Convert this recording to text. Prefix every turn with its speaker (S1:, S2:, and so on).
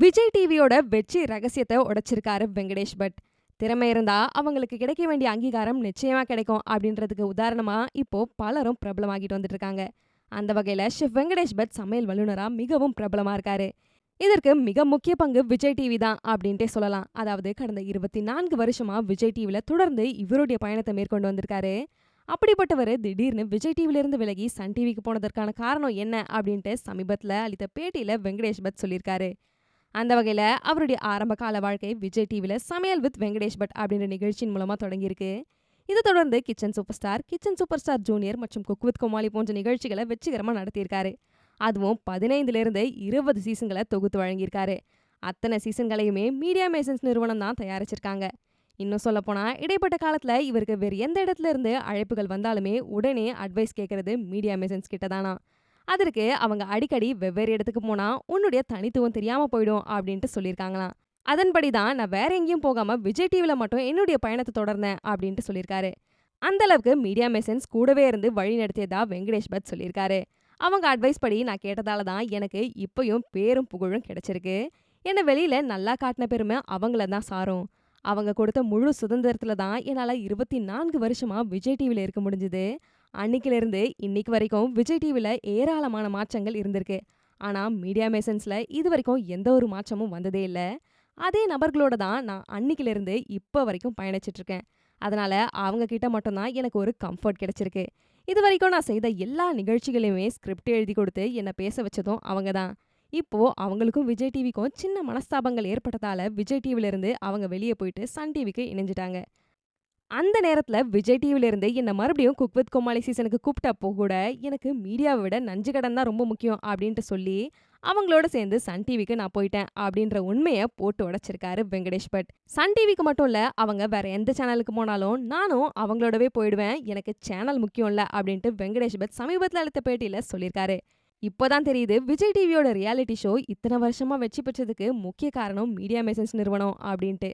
S1: விஜய் டிவியோட வெற்றி ரகசியத்தை உடைச்சிருக்காரு வெங்கடேஷ் பட். திறமை இருந்தா அவங்களுக்கு கிடைக்க வேண்டிய அங்கீகாரம் நிச்சயமா கிடைக்கும் அப்படின்றதுக்கு உதாரணமா இப்போ பலரும் பிரபலமாகிட்டு வந்துட்டு இருக்காங்க அந்த வகையில ஷெஃப் வெங்கடேஷ் பட் சமையல் வல்லுநரா மிகவும் பிரபலமா இருக்காரு. இதற்கு மிக முக்கிய பங்கு விஜய் டிவி தான் அப்படின்ட்டே சொல்லலாம். அதாவது கடந்த இருபத்தி நான்கு வருஷமா விஜய் டிவில தொடர்ந்து இவருடைய பயணத்தை மேற்கொண்டு வந்திருக்காரு. அப்படிப்பட்டவர் திடீர்னு விஜய் டிவில இருந்து விலகி சன் டிவிக்கு போனதற்கான காரணம் என்ன அப்படின்ட்டு சமீபத்துல அளித்த பேட்டியில் வெங்கடேஷ் பட் சொல்லியிருக்காரு. அந்த வகையில அவருடைய ஆரம்ப கால வாழ்க்கை விஜய் டிவில சமையல் வித் வெங்கடேஷ் பட் அப்படின்ற நிகழ்ச்சியின் மூலமா தொடங்கியிருக்கு. இதை தொடர்ந்து kitchen super star kitchen super star junior மற்றும் குக் வித் கோமாளி போன்ற நிகழ்ச்சிகளை வெற்றிகரமாக நடத்தியிருக்காரு. அதுவும் பதினைந்துல இருந்து இருபது சீசன்களை தொகுத்து வழங்கியிருக்காரு. அத்தனை சீசன்களையுமே மீடியா மேசன்ஸ் நிறுவனம் தான் தயாரிச்சிருக்காங்க. இன்னும் சொல்லப்போனா இடைப்பட்ட காலத்துல இவருக்கு வேறு எந்த இடத்துல இருந்து அழைப்புகள் வந்தாலுமே உடனே அட்வைஸ் கேட்கறது மீடியா மேசன்ஸ் கிட்ட தானா அதற்கு அவங்க அடிக்கடி வெவ்வேறு இடத்துக்கு போனா உன்னுடைய தனித்துவம் தெரியாம போயிடும் அப்படின்ட்டு சொல்லியிருக்காங்களாம். அதன்படி தான் நான் வேற எங்கேயும் போகாம விஜய் டிவில மட்டும் என்னுடைய பயணத்தை தொடர்ந்தேன் அப்படின்ட்டு சொல்லியிருக்காரு. அந்த அளவுக்கு மீடியா மெசன்ஸ் கூடவே இருந்து வழி நடத்தியதா வெங்கடேஷ் பட் சொல்லியிருக்காரு. அவங்க அட்வைஸ் படி நான் கேட்டதால தான் எனக்கு இப்பயும் பேரும் புகழும் கிடைச்சிருக்கு. என்னை வெளியில நல்லா காட்டின பெருமை அவங்கள தான் சாரும். அவங்க கொடுத்த முழு சுதந்திரத்துல தான் என்னால் இருபத்தி நான்கு வருஷமா விஜய் டிவியில் இருக்க முடிஞ்சுது. அன்னைக்கிலிருந்து இன்னைக்கு வரைக்கும் விஜய் டிவியில் ஏராளமான மாற்றங்கள் இருந்திருக்கு. ஆனால் மீடியா மேசன்ஸில் இது வரைக்கும் எந்த ஒரு மாற்றமும் வந்ததே இல்லை. அதே நபர்களோட தான் நான் அன்னைக்கிலிருந்து இப்போ வரைக்கும் பயணிச்சிட்டு இருக்கேன். அதனால அவங்க கிட்ட மட்டும்தான் எனக்கு ஒரு கம்ஃபர்ட் கிடைச்சிருக்கு. இது வரைக்கும் நான் செய்த எல்லா நிகழ்ச்சிகளையுமே ஸ்கிரிப்ட் எழுதி கொடுத்து என்னை பேச வச்சதும் அவங்க தான். இப்போ அவங்களுக்கும் விஜய் டிவிக்கும் சின்ன மனஸ்தாபங்கள் ஏற்பட்டதால விஜய் டிவில இருந்து அவங்க வெளியே போயிட்டு சன் டிவிக்கு இணைஞ்சிட்டாங்க. அந்த நேரத்துல விஜய் டிவில இருந்து மறுபடியும் குக் வித் கோமாளி சீசனுக்கு கூப்பிட்டப்போ கூட எனக்கு மீடியாவை விட நஞ்சு கடன் தான் ரொம்ப முக்கியம் அப்படின்ட்டு சொல்லி அவங்களோட சேர்ந்து சன் டிவிக்கு நான் போயிட்டேன் அப்படின்ற உண்மையை போட்டு உடைச்சிருக்காரு வெங்கடேஷ் பட். சன் டிவிக்கு மட்டும் இல்ல அவங்க வேற எந்த சேனலுக்கு போனாலும் நானும் அவங்களோடவே போயிடுவேன். எனக்கு சேனல் முக்கியம் இல்லை அப்படின்ட்டு வெங்கடேஷ் பட் சமீபத்தில் அளித்த பேட்டியில் சொல்லியிருக்காரு. இப்போதான் தெரியுது விஜய் டிவியோட ரியாலிட்டி ஷோ இத்தனை வருஷமா வெற்றி பெற்றதுக்கு முக்கிய காரணம் மீடியா மெசன்ஸ் நிறுவனம் அப்படின்ட்டு.